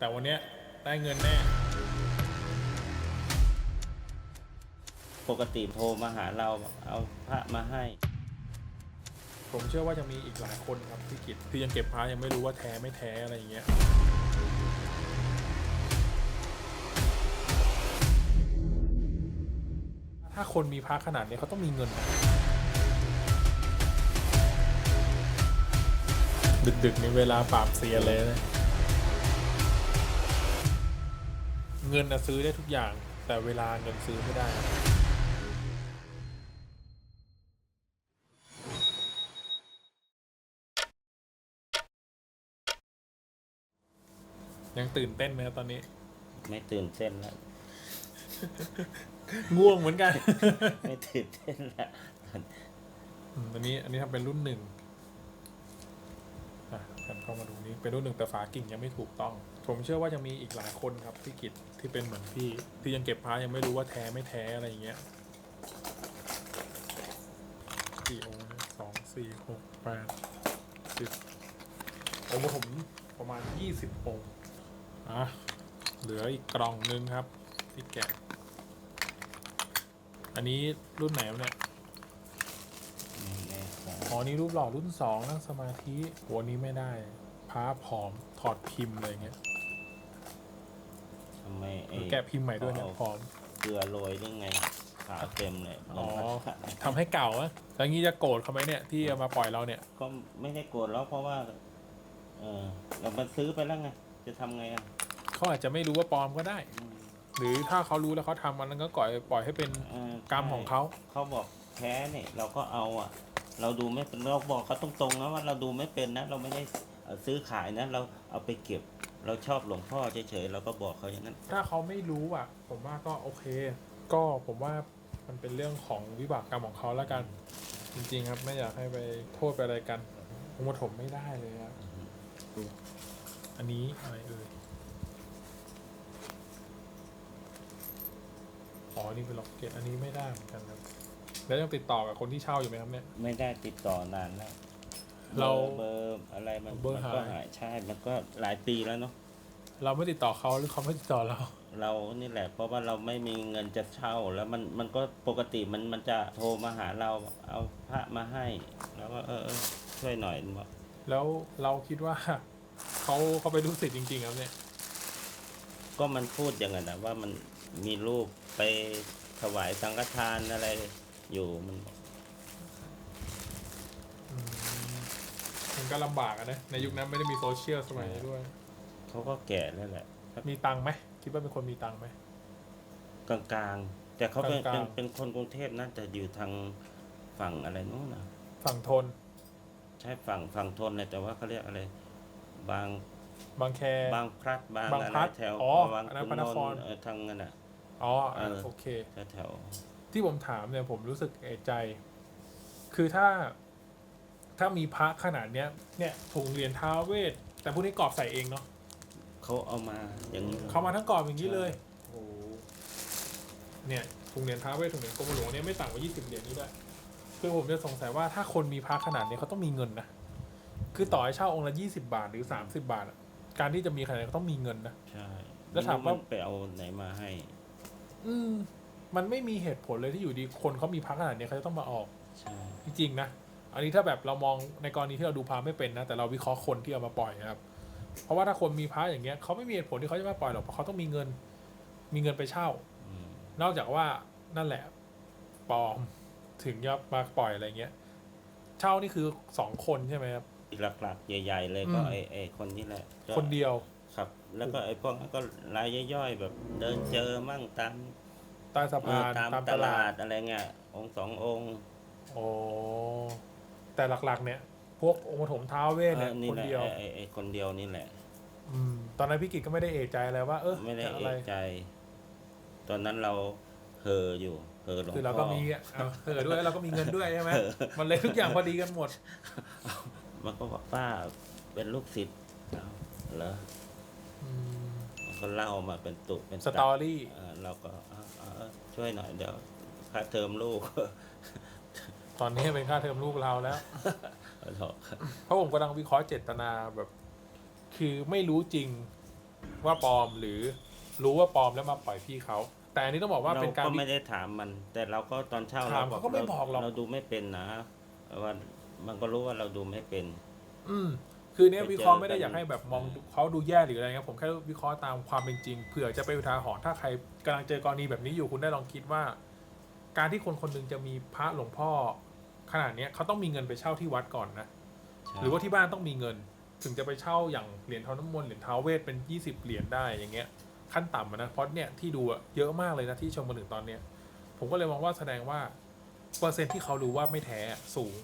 แต่วันเนี้ยได้เงินแน่ ปกติโทรมาหาเราเอาพระมาให้ ผมเชื่อว่าจะมีอีกหลายคนครับที่กิจที่ยังเก็บพระยังไม่รู้ว่าแท้ไม่แท้อะไรอย่างเงี้ย ถ้าคนมีพระขนาดนี้เขาต้องมีเงินนะดึกๆในเวลาปราบเสียเลยนะ เงินนะซื้อได้ทุกอย่าง แต่เวลาเงินซื้อไม่ได้ ยังตื่นเต้นไหมครับตอนนี้ ไม่ตื่นเต้นแล้ว ง่วงเหมือนกัน ไม่ตื่นเต้นแล้ว อืมอันนี้อันนี้ทำเป็นรุ่นหนึ่งอะ กันเข้ามาดูนี้เป็นรุ่นหนึ่งแต่ฝากิ่งยังไม่ถูกต้อง ผมเชื่อว่าจะมีอีกหลายคนครับที่กิจที่เป็นเหมือนพี่ที่ยังเก็บพระยังไม่รู้ว่าแท้ไม่แท้อะไรอย่างเงี้ยกี่องค์สองสี่หกแปดสิบองค์ผมประมาณยี่สิบองค์อะเหลืออีกกล่องหนึงครับที่แกะอันนี้รุ่นไหนเนี่ย อ๋อนี่รูปหล่อรุ่นสองนั่งสมาธิโหัวนี้ไม่ได้พระผอมถอดพิมพ์เลยเงี้ยทำไมไอ้แกะพิมพ์ใหม่ด้วยเนี่ยผอมเกลือโรยได้ไงขาวเต็มเลยเหมือ๋ออนพัดขะทำให้เก่าอะแล้วงี้จะโกรธเขาไหมเนี่ยที่เอามาปล่อยเราเนี่ย ก็ไม่ได้โกรธแล้วเพราะว่า เออเรามาซื้อไปแล้วไงจะทำไงอะเขาอาจจะไม่รู้ว่าปลอมก็ได้อืมหรือถ้าเขารู้แล้วเขาทำมันก็ปล่อยปล่อยให้เป็นเออกรรมของเขาเขาบอกแพ้เนี่ยเราก็เอาอะ เราดูไม่เป็นเราบอกเขาตรงๆนะว่าเราดูไม่เป็นนะ เราไม่ได้ซื้อขายนะ เราเอาไปเก็บ เราชอบหลวงพ่อเฉยๆเราก็บอกเขาอย่างนั้น ถ้าเขาไม่รู้อะ ผมว่าก็โอเค ก็ผมว่ามันเป็นเรื่องของวิบากกรรมของเขาแล้วกัน จริง ๆ ครับไม่อยากให้ไปโทษไปอะไรกันผมว่าผมไม่ได้เลยครับอันนี้อะไรเอ่ยอ๋อนี่เป็นล็อกเก็ตอันนี้ไม่ได้เหมือนกันครับ แล้วยังติดต่อกับคนที่เช่าอยู่ไหมครับเนี่ย ไม่ได้ติดต่อนานแล้วเราเบอร์อะไรมันเบอร์มันก็หายหายใช่ มันก็หลายปีแล้วเนาะเราไม่ติดต่อเขาหรือเขาไม่ติดต่อเรา เรานี่แหละ เพราะว่าเราไม่มีเงินจะเช่า แล้วมันมันก็ปกติมันมันจะโทรมาหาเราเอาพระมาให้ แล้วก็เออเออช่วยหน่อยบอกแล้วเราคิดว่าเขาเขาไปรู้สิทธิ์จริง ๆ ครับเนี่ย ก็มันพูดอย่างนั้นนะว่ามันมีรูปไปถวายสังฆทานอะไร อยู่มันบอกอืมมันก็ลำบากอะนะในยุคนั้นไม่ได้มีโซเชียลสมัยนี้ด้วย เขาก็แก่แล้วแหละมีตังค์ไหมคิดว่าเป็นคนมีตังค์ไหม กลางๆ แต่เขาเป็นกลาเป็นงๆ เป็นคนกรุงเทพน่าจะอยู่ทางฝั่งอะไรนู้นนะฝั่งทน ใช่ฝั่งฝั่งทนเลยแต่ว่าเขาเรียกอะไร บางบางแค บางพลัดบางบางอะพลัไรดแถวอ๋อางอันนั้นขุพระนครนท์เออทางนั้นอะ อ๋อเออ โอเค แถวแถว ที่ผมถามเนี่ยผมรู้สึกเอะใจ คือถ้าถ้ามีพระขนาดเนี้ย เนี่ยถุงเหรียญท้าวเวท แต่พวกนี้กรอบใส่เองเนาะเขาเอามาอย่างนี้เขามาทั้งกรอบอย่างนี้เลยใช่โอ้โหเนี่ยถุงเหรียญท้าวเวทถุงเหรียญกรมหลวงเนี่ยไม่ต่ำกว่า20เหรียญนี้ด้วยคือผมจะสงสัยว่าถ้าคนมีพระขนาดนี้เขาต้องมีเงินนะ คือต่อให้เช่าองค์ละ20บาทหรือ30บาทอะการที่จะมีขนาดนี้เขาต้องมีเงินนะ ใช่แล้วถามว่าไรู้นไปเอาไหนมาให้ อืม มันไม่มีเหตุผลเลยที่อยู่ดีคนเขามีพระขนาดนี้เขาจะต้องมาออก ใช่จริงๆนะ อันนี้ถ้าแบบเรามองในกรณีที่เราดูพระไม่เป็นนะ แต่เราวิเคราะห์คนที่เอามาปล่อยนะครับ เพราะว่าถ้าคนมีพระอย่างเงี้ยเขาไม่มีเหตุผลที่เขาจะมาปล่อยหรอกเพราะเขาต้องมีเงิน มีเงินไปเช่า อืมนอกจากว่านั่นแหละปลอมถึงจะมาปล่อยอะไรเงี้ย เช่านี่คือสองคนใช่ไหมครับ หลักๆ ใหญ่ ๆ เลยก็อืม ไอ้ไอ้คนนี้แหละก็คนเดียว ครับ แล้วก็ไอ้พวกนั้นก็รายย่อยๆแบบเดินเจอมั่งตาม ใต้สะเอพาอนตามตามตตลาลาดดอะไรเงี้ยองค์สององค์โอ้แต่หลักๆ เนี่ย พวกองค์ปฐมท้าวเวทเอเนี่ยอนี่คนแหละเดียวไอ้ไอ้ไอ้คนเดียวนี่แหละ อืม ตอนนั้นพี่กิจก็ไม่ได้เอะใจอะไรว่าเออไม่ได้จะอะเอไรกใจ ตอนนั้นเราเห่ออยู่เห่อหลวงคือเราพ่ก็อมีอะเอาเออด้วยแล้วเราก็มีเงินด้วยใช่ไหมมันเลยทุกอย่างพอดีกันหมด มันก็บอกป้าเป็นลูกศิษย์เอาเหรออืมมัน ก็เล่ามาเป็นตุเป็นสตอรี่เออเราก็เอาเอาเอาช่วยหน่อยเดี๋ยวค่าเทอมลูก ตอนนี้เป็นค่าเทอมลูกเราแล้วเอาเถอะเพราะผมกำลังวิเคราะห์เจตนาแบบ คือไม่รู้จริงว่าปลอมหรือรู้ว่าปลอมแล้วมาปล่อยพี่เขาแต่อันนี้ต้องบอกว่าเราเป็นการก็วิไม่ได้ถามมัน แต่เราก็ตอนเช่าถามเราเขาก็ไม่บอกหรอกเราดูไม่เป็นนะว่ามันก็รู้ว่าเราดูไม่เป็น อืม คือเนี้ยไปเจอวิเคราะห์ไม่ได้กันอยากให้แบบมองเขาดูแย่หรืออะไรเงี้ยผมแค่วิเคราะห์ตามความเป็นจริงเผื่อจะไปนอุทาหรณ์ถ้าใครกำลังเจอกรณีแบบนี้อยู่คุณได้ลองคิดว่า การที่คนคนหนึงจะมีพระหลวงพ่อ ขนาดเนี้ยเขาต้องมีเงินไปเช่าที่วัดก่อนนะใช่หรือว่าที่บ้านต้องมีเงิน ถึงจะไปเช่าอย่างเหรียญทองน้ำมนต์เหรียญท้าวเวทเป็น20เหรียญได้อย่างเงี้ยขั้นต่ำอะนะเพราะเนี่ยที่ดูอะเยอะมากเลยนะที่ชมมาถึงตอนเนี้ยผมก็เลยมองว่าแสดงว่าเปอร์เซ็นต์ที่เขารู้ว่าไม่แท้อะสูง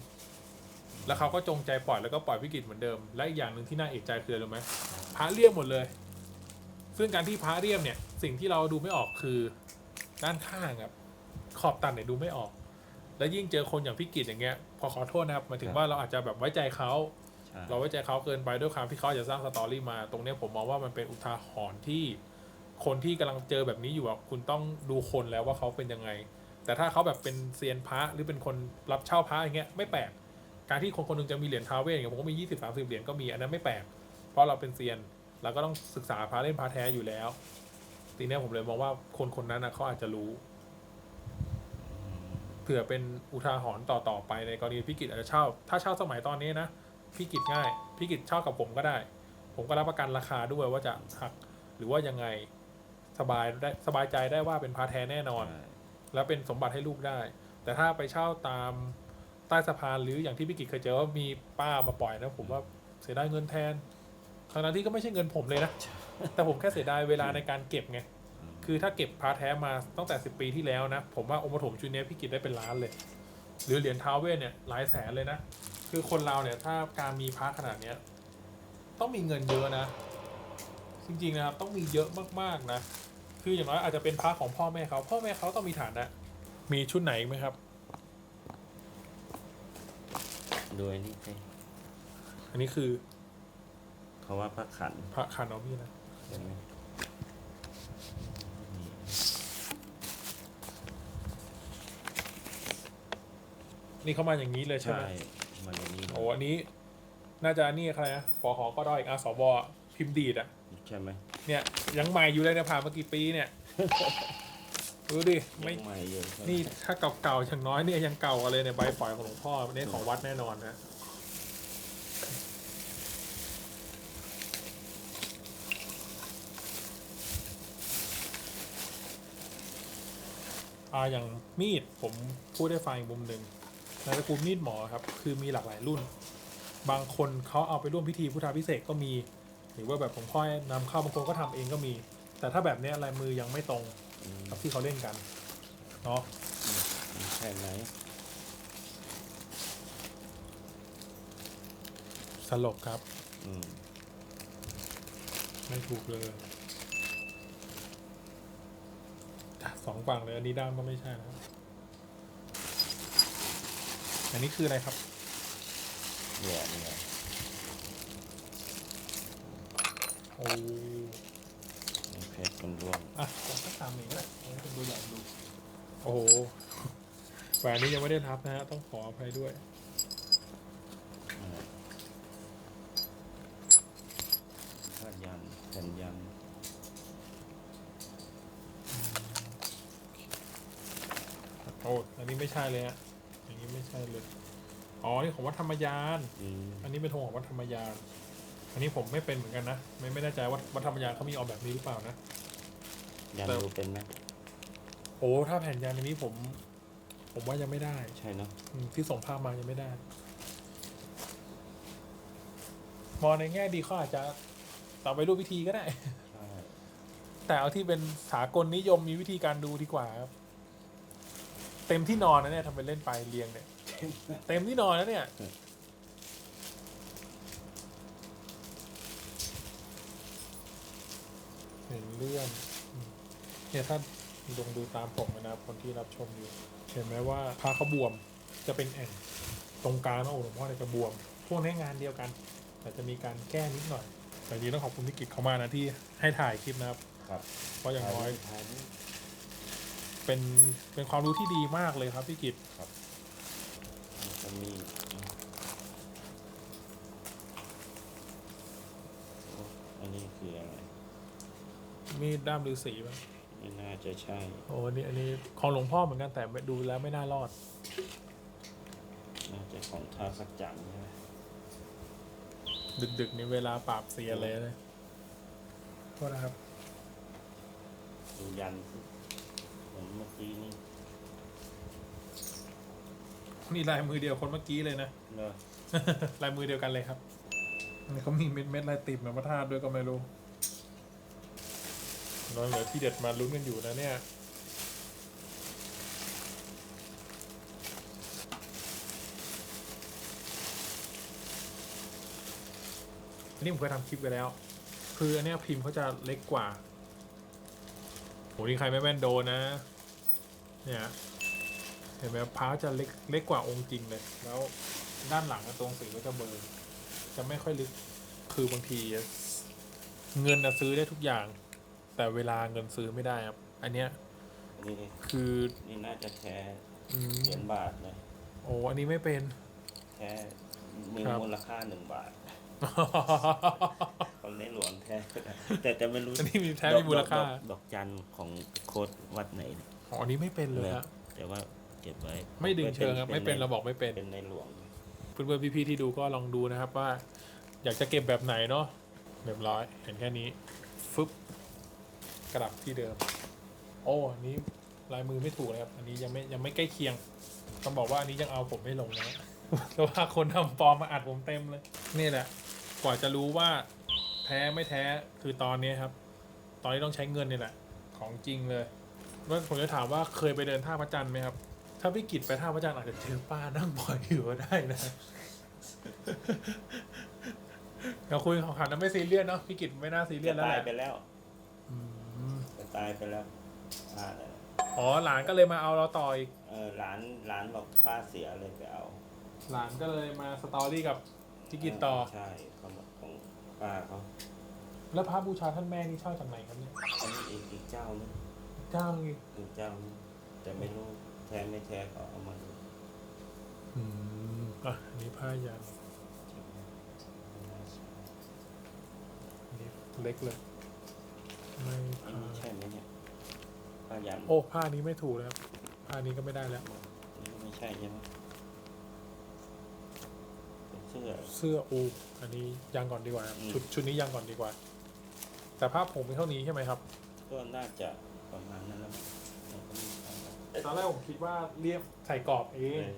แล้วเขาก็จงใจปล่อยแล้วก็ปล่อยวิกฤตเหมือนเดิม และอีกอย่างหนึ่งที่น่าเอกใจคืออะไรรู้ไหมพระเลี่ยมหมดเลย ซึ่งการที่พระเลี่ยมเนี่ย สิ่งที่เราดูไม่ออกคือด้านข้างครับขอบตันเนี่ยดูไม่ออก แล้วยิ่งเจอคนอย่างพิกิจอย่างเงี้ย พอขอโทษนะครับหมายถึงว่าเราอาจจะแบบไว้ใจเขาใช่เราไว้ใจเขาเกินไปด้วยความที่เขาอยากจะสร้างสตอรี่มา ตรงเนี้ยผมมองว่ามันเป็นอุทาหรณ์ที่คนที่กำลังเจอแบบนี้อยู่อะคุณต้องดูคนแล้วว่าเขาเป็นยังไง แต่ถ้าเขาแบบเป็นเซียนพระหรือเป็นคนรับเช่าพระอย่างเงี้ยไม่แปลก การที่คนคนหนึงจะมีเหรียญท้าวเวสอย่างเงี้ยผมก็มียี่สิบสามสิบเหรียญก็มีอันนั้นไม่แปลก เพราะเราเป็นเซียนเราก็ต้องศึกษาพระเล่นพระแท้อยู่แล้ว ทีเนี้ยผมเลยมองว่าคนคนนั้นนะเขาอาจจะรู้เผื่อเป็นอุทาหรณ์ต่อๆไปในกรณีพิกิจอาจจะเช่า ถ้าเช่าสมัยตอนนี้นะพิกิจง่ายพิกิจเช่ากับผมก็ได้ ผมก็รับประกันราคาด้วยว่าจะหักหรือว่ายังไงสบายได้สบายใจได้ว่าเป็นพาแท้แน่นอนใช่แล้วเป็นสมบัติให้ลูกได้ แต่ถ้าไปเช่าตามใต้สะพานหรืออย่างที่พิกิจเคยเจอว่ามีป้ามาปล่อยนะผมว่าเสียดายเงินแทนทั้งนั้นที่ก็ไม่ใช่เงินผมเลยนะ แต่ผมแค่เสียดายเวลาในการเก็บไง คือถ้าเก็บพาแท้มาตั้งแต่สิบปีที่แล้วนะ ผมว่าองค์ปฐมชุดนี้พี่กิจได้เป็นล้านเลย หรือเหรียญท้าวเวสเนี่ยหลายแสนเลยนะ คือคนเราเนี่ยถ้าการมีพระขนาดเนี้ย ต้องมีเงินเยอะนะ จริงๆนะครับต้องมีเยอะมากๆนะ คืออย่างน้อยอาจจะเป็นพระของพ่อแม่เขา พ่อแม่เขาต้องมีฐานะ มีชุดไหนไหมครับ โดยนี่สิอันนี้คือเขาว่าพระขันพระคันเอาพี่นะใช่ไหมนี่นี่เขามาอย่างนี้เลยใช่ไหใช่มมันอย่างนี้โอ้อันนี้ น่าจะนี่ใครนะฟอหอก็ได้อีกอาสบพิมพ์ดีดอะใช่ไหมเนี่ยยังใหม่อยู่เลยเนี่ยผ่านมากี่ปีเนี่ย ดูดิไม่ ยังใหม่อยู่นี่ถ้าเก่าๆอย่างน้อยเนี่ยยังเก่ากว่าเลยเนี่ยใบฝอยของหลวงพ่อเนี่ยของวัดแน่นอนนะอ่าอย่างมีดผมพูดได้ฟังอีกมุมหนึ่งในตระกูลมีดหมอครับ คือมีหลากหลายรุ่น บางคนเขาเอาไปร่วมพิธีพุทธาพิเศษกก็มี หรือว่าแบบผมพ่อนำเข้าบางคนก็ทำเองก็มี แต่ถ้าแบบเนี้ยลายมือยังไม่ตรง กับที่เขาเล่นกันเนาะใช่ไหมสลบครับ อืมไม่ถูกเลยอะสองฝั่งเลยอันนี้ด้ามก็ไม่ใช่นะครับอันนี้คืออะไรครับเนี่ยเนี่ยโอ้นี่ เพชรมันร่วงอะผมก็ตามเองก็ได้เอาให้คนดูอยากดูโอ้โหแหวนนี้ยังไม่ได้รับนะฮะต้องขออภัยด้วยอ่าผ้ายันแผ่นยันโอ้อันนี้ไม่ใช่เลยฮะอย่างนี้ไม่ใช่เลย อ๋อ นี่ของวัดธรรมยาน อืมอันนี้เป็นธงของวัดธรรมยาน อันนี้ผมไม่เป็นเหมือนกันนะ ไม่ไม่แน่ใจว่าวัดธรรมยานเขามีออกแบบนี้หรือเปล่านะ ยันแต่ดูเป็นไหมโอ้ถ้าแผ่นยานอันนี้ผม ผมว่ายังไม่ได้ใช่เนาะอืมที่ส่งภาพมายังไม่ได้ มองในแง่ดีเขาอาจจะต่อไปรูปวิธีก็ได้ ใช่แต่เอาที่เป็นสากลนิยมมีวิธีการดูดีกว่าครับ เต็มที่นอนนะเนี่ยทำเป็นเล่นไปเรียงเนี่ย เต็มที่นอนนะเนี่ย ห็นเลื่อนอืมเนี่ยถ้าลองดูตามผมนะครับคนที่รับชมอยู่ เห็นไหมว่าพาเขาบวมจะเป็นแอ่งตรงกลางหน้าอกหลวงพ่อเนี่ยจะบวม พวกนี้งานเดียวกัน แต่จะมีการแก้นิดหน่อยแต่จริงๆต้องขอบคุณพิกิจเขามากนะที่ให้ถ่ายคลิปนะครับ ครับเพราะอย่างน้อยถ่ายรูปเป็นเป็นความรู้ที่ดีมากเลยครับพี่กิตมันจะมีโอ้อันนี้คืออะไร มีดด้ามฤาษีป่ะไม่น่าจะใช่ โอ้อันนี้อันนี้ของหลวงพ่อเหมือนกันแต่ดูแล้วไม่น่ารอด น่าจะของท้าสักจันทร์ใช่ไหมดึกๆนี่เวลาปราบเสียเลยเลยโทษนะครับ ดูยันสิเหมือนเมื่อกี้นี่นี่ลายมือเดียวคนเมื่อกี้เลยนะ เนอะ ลายมือเดียวกันเลยครับอันนี้เขามีเม็ดเม็ดๆลายติดเหมือนพระธาตุด้วยก็ไม่รู้ น้อยเหลือที่เด็ดมาลุ้นกันอยู่นะเนี่ยอันนี้ผมเคยทำคลิปไปแล้ว คืออันเนี้ยพิมพ์เขาจะเล็กกว่าโหนี่ใครไม่แม่นโดนนะ เนี่ยเห็นไหมพาจะเล็กเล็กกว่าองค์จริงเลย แล้วด้านหลังกับตรงสีก็จะเบลอร์จะไม่ค่อยลึกคือบางที เงินนะซื้อได้ทุกอย่าง แต่เวลาเงินซื้อไม่ได้ครับ อันเนี้ยนี่นี่คือนี่น่าจะแท้อืมเหรียญบาทเลยโอ้อันนี้ไม่เป็น แท้มีครับ มูลค่าหนึ่งบาทเขาในหลวงแท้แต่แต่ไม่รู้อันนี้มีแท้ดอกมีมูลค่าดอกดอกจันของโค้ดวัดไหนเนี่ยอ๋ออันนี้ไม่เป็นเลยอะแต่ว่าเก็บไว้ไม่ดึงเชิงครับ ไม่เป็นเราบอกไม่เป็น เป็นในหลวง เพื่อนๆพี่ๆที่ดูก็ลองดูนะครับว่า อยากจะเก็บแบบไหนเนาะเรียบร้อยเห็นแค่นี้ฟึบ กลับที่เดิม โอ้อันนี้ลายมือไม่ถูกเลยครับ อันนี้ยังไม่ยังไม่ใกล้เคียง ต้องบอกว่าอันนี้ยังเอาผมไม่ลงนะเพราะว่าคนทำปลอมมาอัดผมเต็มเลย นี่แหละ กว่าจะรู้ว่าแท้ไม่แท้คือตอนนี้ครับ ตอนนี้ต้องใช้เงินนี่แหละ ของจริงเลยว่าผมจะถามว่าเคยไปเดินท่าพระจันทร์ไหมครับ ถ้าพี่กิจไปท่าพระจันทร์อาจจะเจอป้านั่งบ่อยอยู่ก็ได้นะเราคุยของขันนั้นไม่ซีเรียสเนาะพี่กิจไม่น่าซีเรียจะสแล้วตาแหยละไปแล้วอืมจะ ตายไปแล้วป้าเลยอ๋อหลานก็เลยมาเอาเราต่ออีกเออหลานหลานบอกป้าเสียเลยไปเอาหลานก็เลยมาสตอรี่กับพี่กิจต่อ ใช่เขาบอกของป้าเขาแล้วพระบูชาท่านแม่นี่เช่าจากไหนครับเนี่ยอันนี้อีกอีกเจ้านึงเจ้าอีกอีกเจ้านึงแต่ไม่รู้แท้ไม่แท้ก็เอามาดูอืมอะอันนี้ผ้ายันอันนี้เล็กเลย ไม่อันนี้ใช่ไหมเนี่ยป้ายันโอ้ผ้านี้ไม่ถูกแล้วครับผ้านี้ก็ไม่ได้แล้ว นี่ก็ไม่ใช่ใช่ไหมเป็นเสื้อ เสื้ออูอันนี้ยังก่อนดีกว่าครับอืม ชุดชุดนี้ยังก่อนดีกว่า แต่ภาพผมเป็นเท่านี้ใช่ไหมครับ ก็น่าจะประมาณนั้นแล้วมั้งเราก็ไม่ทราบนะตอนแรกผมคิดว่าเรียบใส่กรอบเองเออ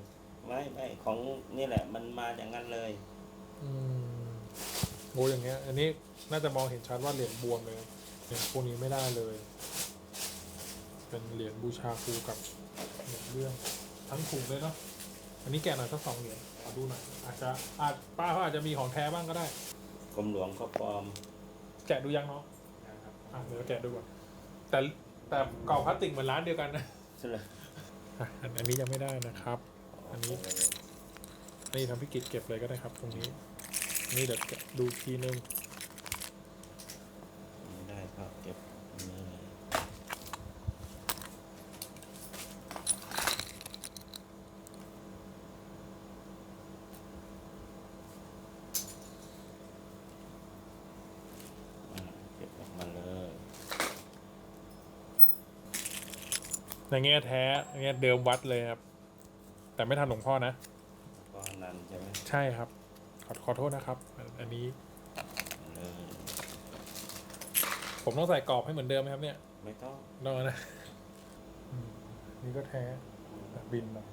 ไม่ไม่ของนี่แหละ มันมาอย่างนั้นเลย อืมโอ้อย่างเงี้ย อันนี้น่าจะมองเห็นชัดว่าเหรียญบวมเลยเหรียญ พวกนี้ไม่ได้เลย เป็นเหรียญบูชาครูกับเหรียญเรื่องทั้งถุงเลยเนาะอันนี้แกะหน่อยสักสองเหรียญขอดูหน่อยอาจจะอาจป้าเขาอาจจะมีของแท้บ้างก็ได้ กรมหลวงเขาปลอมแกะดูยังเนาะอะเดี๋ยวแกะดูก่อนแต่แต่กล่องพลาสติกเหมือนร้านเดียวกันนะใช่เลยอะอันอันนี้ยังไม่ได้นะครับ อันนี้นี่ทำพิกิจเก็บเลยก็ได้ครับ ตรงนี้ นี่เดี๋ยวแกะดูอีกทีนึง ไม่ได้ก็เก็บนี่อ่าเก็บออกมาเลย ในแง่แท้ในแง่เดิมวัดเลยครับ แต่ไม่ทันหลวงพ่อนะก็นั่นใช่ไหมใช่ครับ ขอขอโทษนะครับ อันอันนี้เลยผมต้องใส่กรอบให้เหมือนเดิมไหมครับเนี่ยไม่ต้องนอกนะอืมนี่ก็แท้แบบบินมา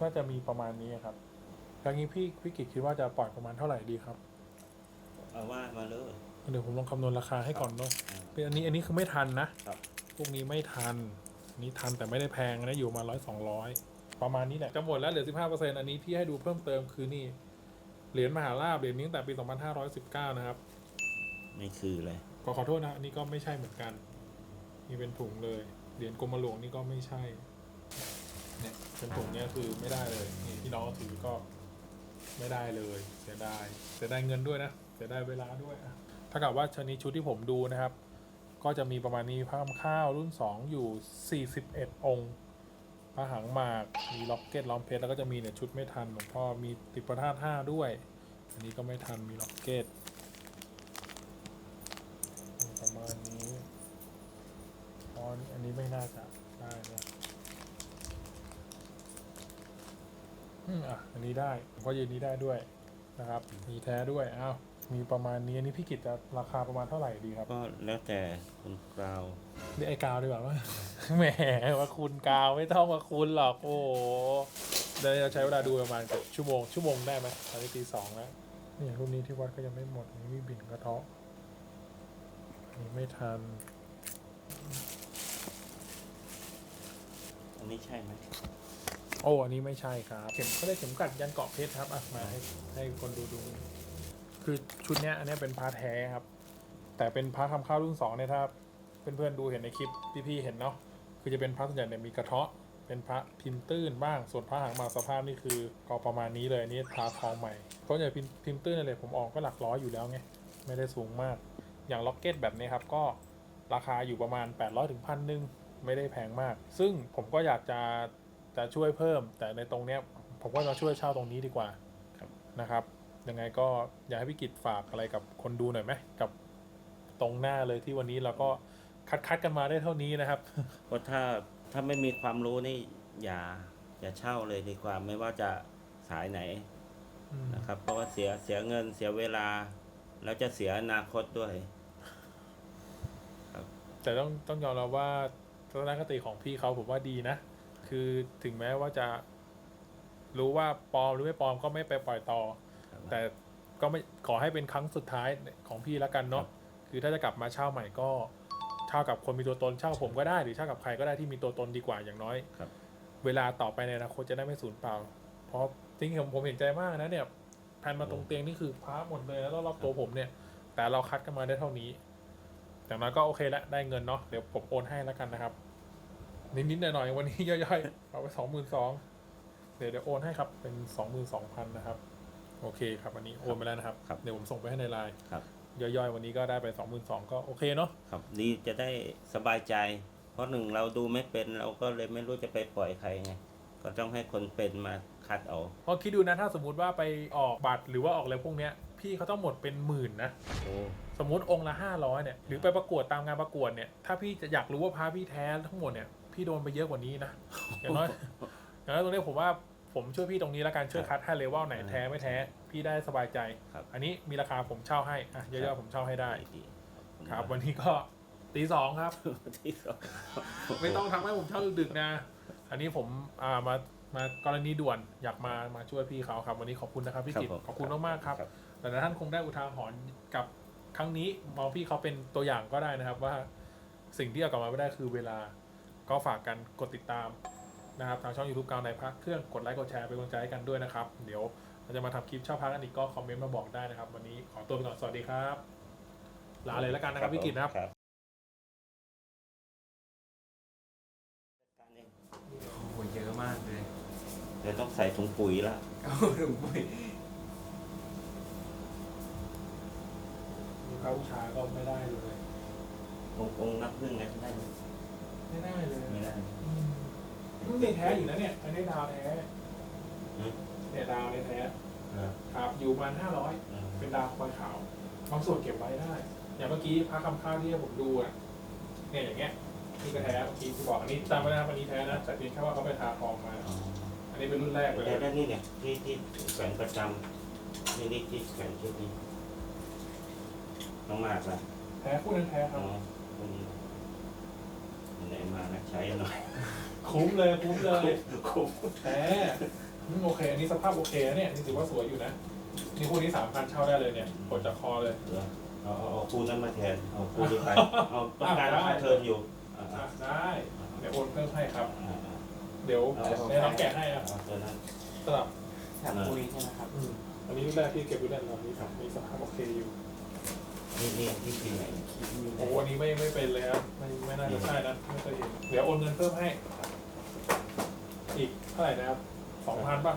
น่าจะมีประมาณนี้ครับอย่างนี้พี่พี่กิจคิดว่าจะปล่อยประมาณเท่าไหร่ดีครับเอาว่ามาเลยเดี๋ยวผมลองคำนวณราคาให้ก่อนเนาะอ่า เป็นอันนี้อันนี้คือไม่ทันนะครับ พวกนี้ไม่ทันอั นนี้ทันแต่ไม่ได้แพงนะอยู่มาร้อยสองร้อยประมาณนี้แหละจะหมดแล้วเหลือสิบห้าเปอร์เซ็นต์อันนี้พี่ให้ดูเพิ่มเติมคือนี่เหรียญมหาลาภเหรียญนี้ตั้งแต่ปีสองพันห้าร้อยสิบเก้านะครับไม่คือเลยขอขอโทษนะอันนี้ก็ไม่ใช่เหมือนกันนี่เป็นถุงเลยเหรียญกรมหลวงนี่ก็ไม่ใช่เนี่ยเป็นถุงเนี้ยคือไม่ได้เลยนี่ที่น้องถือก็ไม่ได้เลยเสียดายเสียดายเงินด้วยนะเสียดายเวลาด้วยอะถ้ากับว่าชนิดชุดที่ผมดูนะครับ ก็จะมีประมาณนี้พระคำข้าวรุ่น 2 อยู่ 41 องค์พระหังหมาก มีล็อกเก็ตล้อมเพชรแล้วก็จะมีเนี่ยชุดไม่ทันหลวงพ่อมีติดประทาห้าด้วย อันนี้ก็ไม่ทันมีล็อกเก็ตประมาณนี้อันอันนี้ไม่น่าจะได้เนะอืมอะอันนี้ได้ผมก็ยืนนี้ได้ด้วยนะครับ มีแท้ด้วยอ้าว มีประมาณนี้อันนี้พี่กิตจะราคาประมาณเท่าไหร่ดีครับก็แล้วแต่คนกล่าวเรียกไอ้กาวดีกว่าว่าแหมว่าคุณกาวไม่ต้องมาคุณหรอกโอ้โหเดี๋ยวจะใช้เวลาดูประมาณเกือบชั่วโมงชั่วโมงได้ไหมตอนนี้ตีสองแล้วนี่รุ่นนี้ที่วัดก็ยังไม่หมดอันนี้มีบินกระเทาะอันนี้ไม่ทันอันนี้ใช่ไหมโอ้อันนี้ไม่ใช่ครับ เข็มเขาได้เข็มกัดยันเกาะเพชรครับอะมาให้ให้คนดูดู คือชุดเนี้ยอันนี้เป็นพาแท้ครับ แต่เป็นพาคำข้าวรุ่นสองเนี่ยถ้าเพื่อนๆดูเห็นในคลิปพี่ๆเห็นเนาะคือจะเป็นพระส่วนใหญ่เนี่ยมีกระเทาะเป็นพระพิมพ์ตื้นบ้างส่วนพระหางมาสภาพนี่คือก็ประมาณนี้เลยนี่พระทองใหม่เพราะอย่างพิมพ์พิมพ์ตื้นเนี่ยผมออกก็หลักร้อยอยู่แล้วไงไม่ได้สูงมาก อย่างล็อกเก็ตแบบนี้ครับก็ราคาอยู่ประมาณ 800ถึงพันหนึ่งไม่ได้แพงมาก ซึ่งผมก็อยากจะจะช่วยเพิ่ม แต่ในตรงเนี้ยผมก็จะช่วยเช่าตรงนี้ดีกว่านะครับ ยังไงก็อยากให้พี่กิจฝากอะไรกับคนดูหน่อยไหมกับตรงหน้าเลยที่วันนี้เราก็คัดคัดๆกันมาได้เท่านี้นะครับเพราะถ้าถ้าไม่มีความรู้นี่อย่า อย่าเช่าเลยดีกว่าไม่ว่าจะสายไหนนะครับ เพราะว่าเสียเสียเงินเสียเวลา แล้วจะเสียอนาคตด้วยแต่ต้องต้องยอมรับว่าทัศนคติของพี่เขาผมว่าดีนะ คือถึงแม้ว่าจะรู้ว่าปลอมหรือไม่ปลอมก็ไม่ไปปล่อยต่อครับ แต่ก็ไม่ขอให้เป็นครั้งสุดท้ายของพี่แล้วกันเนาะครับคือถ้าจะกลับมาเช่าใหม่ก็เช่ากับคนมีตัวตนเช่ากับผมก็ได้หรือเช่ากับใครก็ได้ที่มีตัวตนดีกว่าอย่างน้อยครับ เวลาต่อไปในอนาคตจะได้ไม่สูญเปล่า เพราะจริงๆผมผมเห็นใจมากนะเนี่ยแผ่นมาตรงเตียงนี่คือพระหมดเลยแล้วรอบๆตัวผมเนี่ย แต่เราคัดกันมาได้เท่านี้อย่างน้อยก็โอเคแล้วได้เงินเนาะเดี๋ยวผมโอนให้แล้วกันนะครับนิดๆหน่อยๆวันนี้ย่อยๆเอาไปสองหมื่นสองเดี๋ยวเดี๋ยวโอนให้ครับเป็นสองหมื่นสองพันนะครับ โอเคครับวันนี้โอนไปแล้วนะครับครับเดี๋ยวผมส่งไปให้ในไลน์ครับ ย่อยๆ วันนี้ก็ได้ไปสองหมื่นสองก็โอเคเนาะครับดีจะได้สบายใจ เพราะหนึ่งเราดูไม่เป็นเราก็เลยไม่รู้จะไปปล่อยใครไงก็ต้องให้คนเป็นมาคัดเอาเพราะคิดดูนะถ้าสมมติว่าไปออกบัตรหรือว่าออกอะไรพวกเนี้ยพี่เขาต้องหมดเป็นหมื่นนะโอ้สมมติองค์ละห้าร้อยเนี่ยหรือไปประกวดตามงานประกวดเนี่ยถ้าพี่จะอยากรู้ว่าพระพี่แท้ทั้งหมดเนี่ยพี่โดนไปเยอะกว่านี้นะอย่างน้อยอย่างน้อยตรงนี้ผมว่า ผมช่วยพี่ตรงนี้แล้วกันช่วยคัดให้เลยว่าไหนแท้ไม่แท้พี่ได้สบายใจ ครับ อันนี้มีราคาผมเช่าให้อะย่อยๆผมเช่าให้ได้ ดีขณครับมากวันนี้ก็ตีสองครับ ที่สองไม่ต้องทำให้ผมเช่าดึกๆนะ อันนี้ผมอ่ามามากรณีด่วนอยากมามาช่วยพี่เขาครับ วันนี้ขอบคุณนะครับพี่กิตผมขอบคุณมากๆครับแต่ท่านคงได้อุทาหรณ์กับครั้งนี้มองพี่เขาเป็นตัวอย่างก็ได้นะครับว่าสิ่งที่เอากลับมาไม่ได้คือเวลาก็ฝากกันกดติดตาม นะครับทางช่อง YouTube กาวในพักเครื่องกดไลค์กดแชร์เป็นกำลังใจให้กันด้วยนะครับ เดี๋ยวเราจะมาทำคลิปเช่าพักกันอีกก็คอมเมนต์มาบอกได้นะครับ วันนี้ขอตัวไปก่อนสวัสดีครับ ลาเลยแล้วกันนะครับพี่กิตนะครับครับโอ้โหเยอะมากเลยเดี๋ยวต้องใส่ถุงปุ๋ยละ เอาถุงปุ๋ยมีพระบูชาก็ไม่ได้เลยองค์องค์นับหนึ่งไงได้ไหมไม่ได้เลย ไม่ได้ อืม นี่แท้อยู่นะเนี่ยอันนี้ดาวแท้อืมเนี่ยดาวในแท้เออครับอยู่ประมาณห้าร้อยเออเป็นดาวคอยขาวบางส่วนเก็บไว้ได้ อย่างเมื่อกี้พระคำข้าวที่ผมดูอะเนี่ยอย่างเงี้ยนี่ก็แท้เมื่อกี้ที่บอกอันนี้จำไม่ได้ครับอันนี้แท้นะแต่เพียงแค่ว่าเขาไปทาทองมาอ๋ออันนี้เป็นรุ่นแรกเลยแต่ได้นี่เนี่ยที่ที่แขวนประจำนี่นี่ที่แขวนชุดนี้น้องมากละแท้คู่นั้นแท้คอ๋รัอบคนนี้ ไหนมานะใช้หน่อยคุ้มเลยคุ้มเลยคุ้มแท้อืมโอเค อันนี้สภาพโอเคนะเนี่ยนี่ถือว่าสวยอยู่นะ นี่คู่นี้สามพันเช่าได้เลยเนี่ยกดจากคอเลย เหรอเอาเอาเอาคู่นั้นมาแทนเอาคู่นี้ไปเอาต้องการได้ค่าเทิร์นอยู่อ่าอะได้ เดี๋ยวโอนเพิ่มให้ครับ อ่าอ่าเดี๋ยวเอาเอาในน้องแกะให้นะเอาตัวนั้นสลับแถมปุ๋ยใช่ไหมครับอืมอันนี้รุ่นแรกที่เก็บรุ่นแรกเรานี่ครับมีสภาพโอเคอยู่ นี่นี่ที่ปีไหนโอ้อันนี้ไม่ไม่เป็นเลยครับ ไม่ไม่น่าจะใช่นะไม่เคยเห็นเดี๋ยวโอนเงินเพิ่มให้ อีกเท่าไหร่นะครับสองพันป่ะ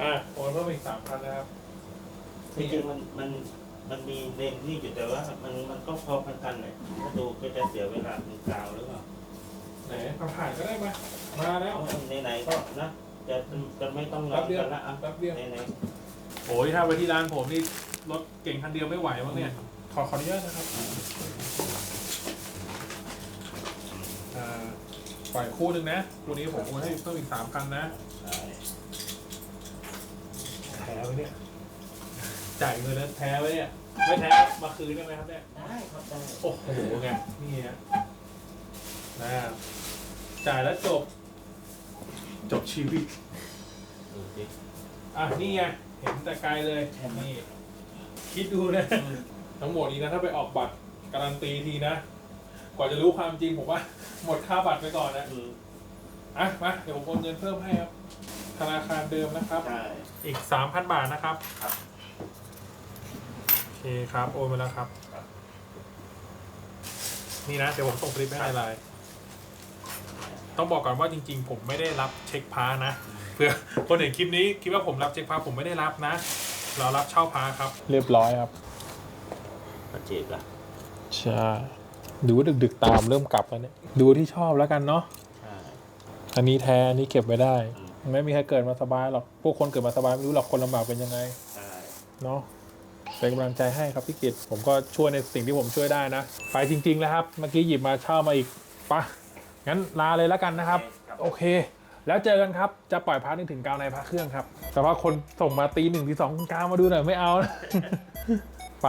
อะโอนเพิ่มอีกสามพันนะครับจริงๆมันมันมันมีเลนที่อยู่แต่ว่ามันมันก็พอพันกันเลยถ้าดูก็จะเสียเวลาเป็นกาวหรือเปล่าไหนผ่านๆก็ได้มามาแล้วในไหนๆก็นะ จะจะไม่ต้องงอแป๊นบเดียวกันละอะแป๊บเดียวในไหนโอ้ยถ้าไปที่ร้านผมนี่รถเก่งคันเดียวไม่ไหวมั้งเนี่ยคขอขออนุญาตนะครับอ่าปล่อยคู่หนึ่งนะ คู่นี้ผมโอนให้เพิ่มอีกสามพันนะใช่แท้ไว้เนี่ย จ่ายเงินแล้วแท้ไว้เนี่ย ไม่แท้มาคืนได้ไหมครับเนี่ย ได้ครับได้โอ้โหไงนี่ฮะนะจ่ายแล้วจบ จบชีวิตดูสิอะนี่ไงเห็นแต่ไกลเลยใช่ไหมนี่คิดดูนะ ทั้งหมดนี้นะถ้าไปออกบัตรการันตีทีนะ กว่าจะรู้ความจริงผมว่า หมดค่าบัตรไปก่อนนะอืมอะมาเดี๋ยวผมโอนเงินเพิ่มให้ครับธนาคารเดิมนะครับ ใช่ อีกสามพันบาทนะครับ ครับ โอเคครับ โอนไปแล้วครับครับนี่นะ เดี๋ยวผมส่งคลิปให้ในไลน์ ต้องบอกก่อนว่าจริง ๆ ผมไม่ได้รับเช็คพานะเพื่อคนเห็นคลิปนี้คิดว่าผมรับเช็คพาผมไม่ได้รับนะ เรารับเช่าพาครับ เรียบร้อยครับก็จีบละใช่ดูดึกดึกๆตามเริ่มกลับแล้วเนี่ยดูที่ชอบแล้วกันเนาะใช่อันนี้แท้อันนี้เก็บไว้ได้อืมไม่มีใครเกิดมาสบายหรอกพวกคนเกิดมาสบายไม่รู้หรอกคนลำบากเป็นยังไงใช่เนาะเป็นกำลังใจให้ครับพี่กิตผมก็ช่วยในสิ่งที่ผมช่วยได้นะ ไปจริง ๆ แล้วครับ เมื่อกี้หยิบมาเช่ามาอีกปะ งั้นลาเลยแล้วกันนะครับ โอเค แล้วเจอกันครับ จะปล่อยพาร์ทหนึงถึงกาวในพระเครื่องครับ แต่ว่าคนส่งมาตีหนึ่งทีสองกาวมาดูหน่อยไม่เอานะไป